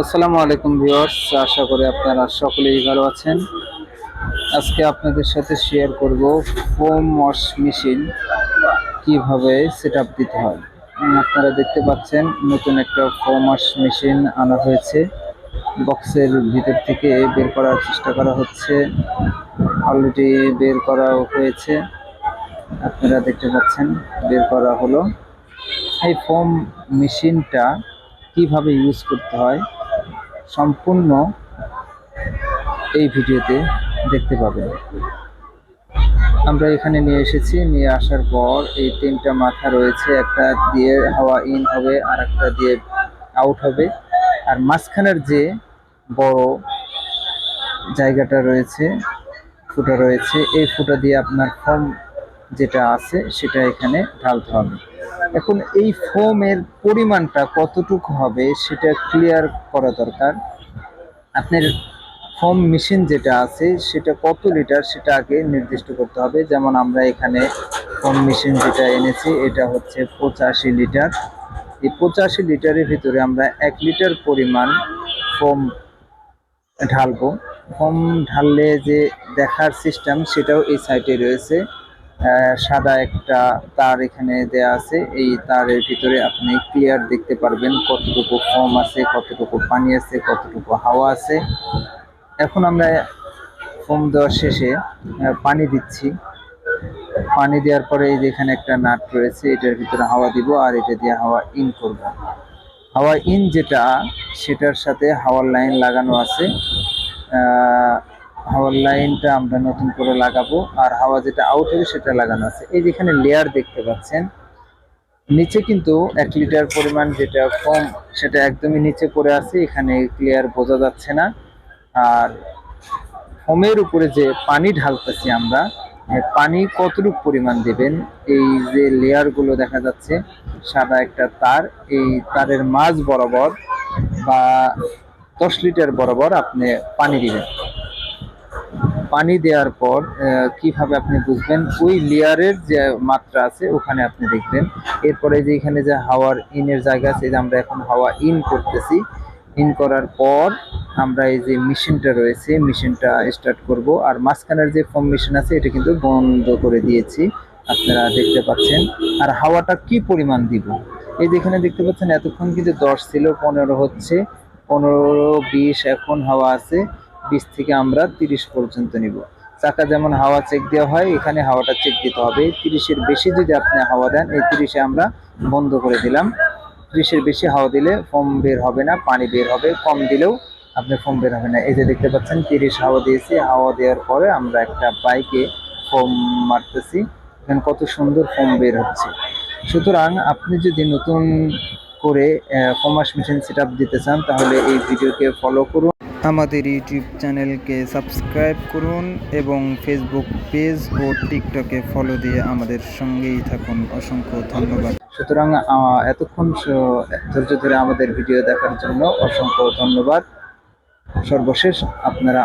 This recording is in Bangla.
আসসালামু আলাইকুম ভিউয়ার্স, আশা করি আপনারা সকলেই ভালো আছেন। আজকে আপনাদের সাথে শেয়ার করব ফোম ওয়াশ মেশিন কীভাবে সেট দিতে হয়। আপনারা দেখতে পাচ্ছেন, নতুন একটা ফোম ওয়াশ মেশিন আনা হয়েছে। বক্সের ভিতর থেকে বের করার চেষ্টা করা হচ্ছে। অলরেডি বের করা হয়েছে। আপনারা দেখতে পাচ্ছেন, বের করা হলো। এই ফোম মেশিনটা কীভাবে ইউজ করতে হয় সম্পূর্ণ এই ভিডিওতে দেখতে পাবেন। আমরা এখানে নিয়ে এসেছি। নিয়ে আসার পর এই তিনটা মাথা রয়েছে। একটা দিয়ে হাওয়া ইন হবে আর একটা দিয়ে আউট হবে। আর মাঝখানের যে বড় জায়গাটা রয়েছে, ফুটা রয়েছে, এই ফুটা দিয়ে আপনার ফর্ম যেটা আছে, সেটা এখানে ঢালতে হবে। এখন এই ফোমের পরিমাণটা কতটুকু হবে সেটা ক্লিয়ার করা দরকার। আপনার ফোম মেশিন যেটা আছে, সেটা কত লিটার সেটা আগে নির্দিষ্ট করতে হবে। যেমন আমরা এখানে ফোম মেশিন যেটা এনেছি, এটা হচ্ছে পঁচাশি লিটার এই পঁচাশি লিটারের ভিতরে আমরা এক লিটার পরিমাণ ফোম ঢালবো। ফোম ঢাললে যে দেখার সিস্টেম সেটাও এই সাইটে রয়েছে। সাদা একটা তার এখানে দেয়া আছে। এই তারের ভিতরে আপনি ক্লিয়ার দেখতে পারবেন কতটুকু ফোম আছে, কতটুকু পানি আছে, কতটুকু হাওয়া আছে। এখন আমরা ফোম দেওয়ার শেষে পানি দিচ্ছি। পানি দেওয়ার পরে এই যে এখানে একটা নাট রয়েছে, এটার ভিতরে হাওয়া দিব আর এটা দিয়ে হাওয়া ইন করব। হাওয়া ইন যেটা, সেটার সাথে হাওয়ার লাইন লাগানো আছে। হাওয়ার লাইনটা আমরা নতুন করে লাগাবো আর হাওয়া যেটা আউট হবে সেটা লাগানো আছে। এই যেখানে লেয়ার দেখতে পাচ্ছেন, নিচে কিন্তু এক লিটার পরিমাণ যেটা কম সেটা একদমই নিচে পড়ে আছে, এখানে ক্লিয়ার বোঝা যাচ্ছে না। আর ফোমের উপরে যে পানি ঢালতেছি আমরা পানি কতটুকু পরিমাণ দেবেন? এই যে লেয়ারগুলো দেখা যাচ্ছে, সাদা একটা তার, এই তারের মাঝ বরাবর বা দশ লিটার বরাবর আপনি পানি দিবেন। পানি দেওয়ার পর কীভাবে আপনি বুঝবেন? ওই লেয়ারের যে মাত্রা আছে, ওখানে আপনি দেখবেন। এরপরে যে এখানে যে হাওয়ার ইনের জায়গা আছে যে আমরা এখন হাওয়া ইন করতেছি। ইন করার পর আমরা এই যে মেশিনটা রয়েছে, মেশিনটা স্টার্ট করব। আর মাঝখানের যে ফর্ম মেশিন আছে, এটা কিন্তু বন্ধ করে দিয়েছি। আপনারা দেখতে পাচ্ছেন। আর হাওয়াটা কি পরিমাণ দিব? এই যে এখানে দেখতে পাচ্ছেন, এতক্ষণ কিন্তু দশ ছিল, পনেরো হচ্ছে। পনেরো, বিশ এখন হাওয়া আছে। বিশ থেকে আমরা তিরিশ পর্যন্ত নিব। চাকা যেমন হাওয়া চেক দেওয়া হয়, এখানে হাওয়াটা চেক দিতে হবে। তিরিশের বেশি যদি আপনি হাওয়া দেন, এই তিরিশে আমরা বন্ধ করে দিলাম। তিরিশের বেশি হাওয়া দিলে ফোম বের হবে না, পানি বের হবে। কম দিলেও আপনার ফোম বের হবে না। এই যে দেখতে পাচ্ছেন, তিরিশ হাওয়া দিয়েছি। হাওয়া দেওয়ার পরে আমরা একটা বাইকে ফোম মারতেছি। এখানে কত সুন্দর ফোম বের হচ্ছে। সুতরাং আপনি যদি নতুন করে কমার্স মেশিন সেট দিতে চান, তাহলে এই ভিডিওকে ফলো করুন। আমাদের ইউটিউব চ্যানেলকে সাবস্ক্রাইব করুন এবং ফেসবুক পেজ ও টিকটকে ফলো দিয়ে আমাদের সঙ্গেই থাকুন। অসংখ্য ধন্যবাদ। সুতরাং এতক্ষণ ধৈর্য ধরে আমাদের ভিডিও দেখার জন্য অসংখ্য ধন্যবাদ। সর্বশেষ আপনারা